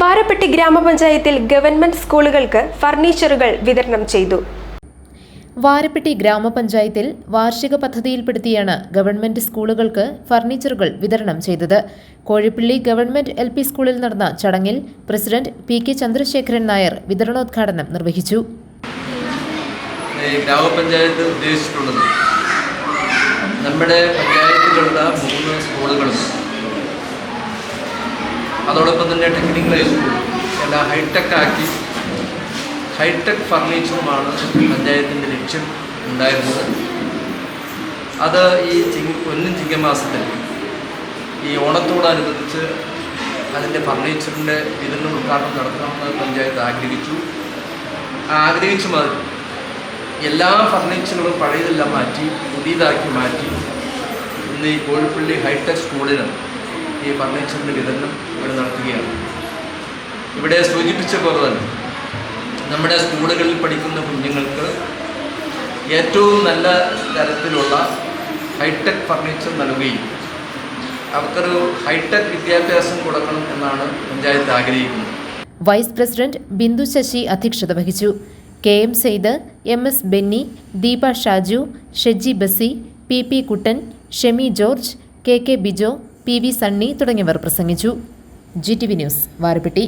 വാരപ്പെട്ടി ഗ്രാമപഞ്ചായത്തിൽ ഗവൺമെന്റ് സ്കൂളുകൾക്ക് ഫർണിച്ചറുകൾ വിതരണം ചെയ്തു. വാരപ്പെട്ടി ഗ്രാമപഞ്ചായത്തിൽ വാർഷിക പദ്ധതിയിൽപ്പെടുത്തിയാണ് ഗവൺമെന്റ് സ്കൂളുകൾക്ക് ഫർണിച്ചറുകൾ വിതരണം ചെയ്തത്. കോഴിപ്പള്ളി ഗവൺമെന്റ് എൽ പി സ്കൂളിൽ നടന്ന ചടങ്ങിൽ president P K Chandrasekharan Nair വിതരണോദ്ഘാടനം നിർവഹിച്ചു. ഗ്രാമപഞ്ചായത്ത് ഉദ്ദേശിച്ചിട്ടുള്ളത് നമ്മുടെ പഞ്ചായത്തിലുള്ള മൂന്ന് സ്കൂളുകളും അതോടൊപ്പം തന്നെ ടെക്നിക്കൽ എല്ലാം ഹൈടെക് ആക്കി ഹൈടെക് ഫർണിച്ചറുമാണ് പഞ്ചായത്തിന്റെ ലക്ഷ്യം ഉണ്ടായിരുന്നത്. അത് ഈ ചിങ്ങ ഒന്നും ചിങ്ങമാസത്തിൽ ഈ ഓണത്തോടനുബന്ധിച്ച് അതിന്റെ ഫർണിച്ചറിന്റെ വിതരണ ഉദ്ഘാടനം നടത്തണമെന്ന് പഞ്ചായത്ത് ആഗ്രഹിച്ചു. ആഗ്രഹിച്ചു മാറി. എല്ലാ ഫർണിച്ചറുകളും പഴയതെല്ലാം മാറ്റി പുതിയതാക്കി മാറ്റി. ഇന്ന് ഈ കോഴിപ്പള്ളി ഹൈടെക് സ്കൂളിന് ഈ ഫർണിച്ചറിന്റെ വിതരണം ഇവിടെ ഇവിടെ സൂചിപ്പിച്ച പോലെ തന്നെ നമ്മുടെ സ്കൂളുകളിൽ പഠിക്കുന്ന കുഞ്ഞുങ്ങൾക്ക് ഏറ്റവും നല്ല തരത്തിലുള്ള ഹൈടെക് ഫർണിച്ചർ നൽകുകയും അവർക്കൊരു ഹൈടെക് വിദ്യാഭ്യാസം കൊടുക്കണം എന്നാണ് പഞ്ചായത്ത് ആഗ്രഹിക്കുന്നത്. വൈസ് പ്രസിഡന്റ് ബിന്ദു ശശി അധ്യക്ഷത വഹിച്ചു. K M Saeed M S Benny Deepa Shaju Sheji Basi P P Kuttan Shemi George K K Bijo P V Sunny തുടങ്ങിയവർ പ്രസംഗിച്ചു. G T V news Varappetty.